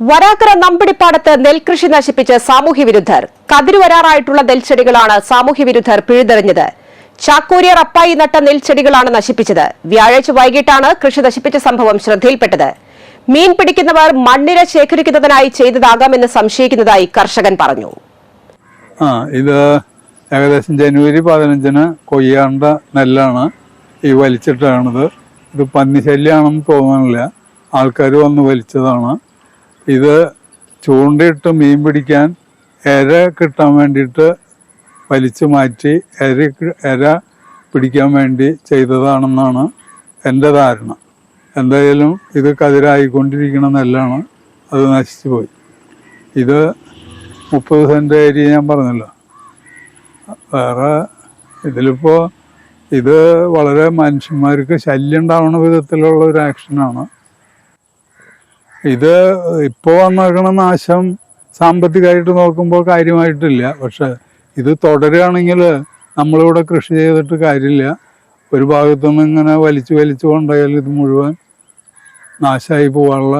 വരാക്കര നമ്പിടിപ്പാടത്ത് നെൽകൃഷി നശിപ്പിച്ച് സാമൂഹ്യ വിരുദ്ധർ കതിരുവരാറായിട്ടുള്ള നെൽച്ചെടികളാണ് സാമൂഹ്യ വിരുദ്ധർ പിഴുതെറിഞ്ഞത്. ചാക്കൂരിയർ അപ്പായി നട്ട നെൽച്ചെടികളാണ് നശിപ്പിച്ചത്. വ്യാഴാഴ്ച വൈകിട്ടാണ് കൃഷി നശിപ്പിച്ച സംഭവം ശ്രദ്ധയിൽപ്പെട്ടത്. മീൻ പിടിക്കുന്നവർ മണ്ണിര ശേഖരിക്കുന്നതിനായി ചെയ്തതാകാമെന്ന് സംശയിക്കുന്നതായി കർഷകൻ പറഞ്ഞു. ആ ഇത് ഏകദേശം ജനുവരി പതിനഞ്ചിന് കൊയ്യാണ്ട നെല്ലാണ് ഈ വലിച്ചിട്ടാണത്. ഇത് പന്നിശല്യാണെന്ന് തോന്നുന്നില്ല. ആൾക്കാർ വന്ന് വലിച്ചതാണ്. ഇത് ചൂണ്ടയിട്ട് മീൻ പിടിക്കാൻ എര കിട്ടാൻ വേണ്ടിയിട്ട് വലിച്ചു മാറ്റി എര എര പിടിക്കാൻ വേണ്ടി ചെയ്തതാണെന്നാണ് എന്റെ ധാരണ. എന്തായാലും ഇത് കതിരായിക്കൊണ്ടിരിക്കുന്ന നെല്ലാണ് അത് നശിച്ചു പോയി. ഇത് മുപ്പത് സെന്റ് ഏരിയ ഞാൻ പറഞ്ഞല്ലോ. വേറെ ഇതിലിപ്പോൾ ഇത് വളരെ മനുഷ്യന്മാർക്ക് ശല്യം ഉണ്ടാവുന്ന വിധത്തിലുള്ള ഒരു ആക്ഷനാണ്. ഇത് ഇപ്പോൾ വന്നേക്കണ നാശം സാമ്പത്തികമായിട്ട് നോക്കുമ്പോൾ കാര്യമായിട്ടില്ല. പക്ഷെ ഇത് തുടരുകയാണെങ്കിൽ നമ്മളിവിടെ കൃഷി ചെയ്തിട്ട് കാര്യമില്ല. ഒരു ഭാഗത്തുനിന്ന് ഇങ്ങനെ വലിച്ചു വലിച്ചു കൊണ്ടുപോയാൽ ഇത് മുഴുവൻ നാശമായി പോകാനുള്ള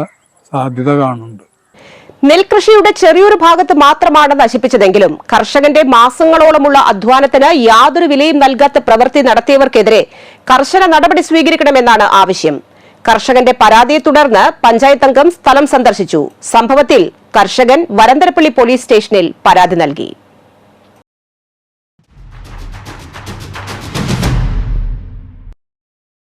സാധ്യത കാണുന്നുണ്ട്. നെൽകൃഷിയുടെ ചെറിയൊരു ഭാഗത്ത് മാത്രമാണ് നശിപ്പിച്ചതെങ്കിലും കർഷകന്റെ മാസങ്ങളോളമുള്ള അധ്വാനത്തിന് യാതൊരു വിലയും നൽകാത്ത പ്രവൃത്തി നടത്തിയവർക്കെതിരെ കർശന നടപടി സ്വീകരിക്കണമെന്നാണ് ആവശ്യം. കർഷകന്റെ പരാതിയെ തുടർന്ന് പഞ്ചായത്ത് അംഗം സ്ഥലം സന്ദർശിച്ചു. സംഭവത്തിൽ കർഷകൻ വരന്തരപ്പള്ളി പോലീസ് സ്റ്റേഷനിൽ പരാതി നൽകി.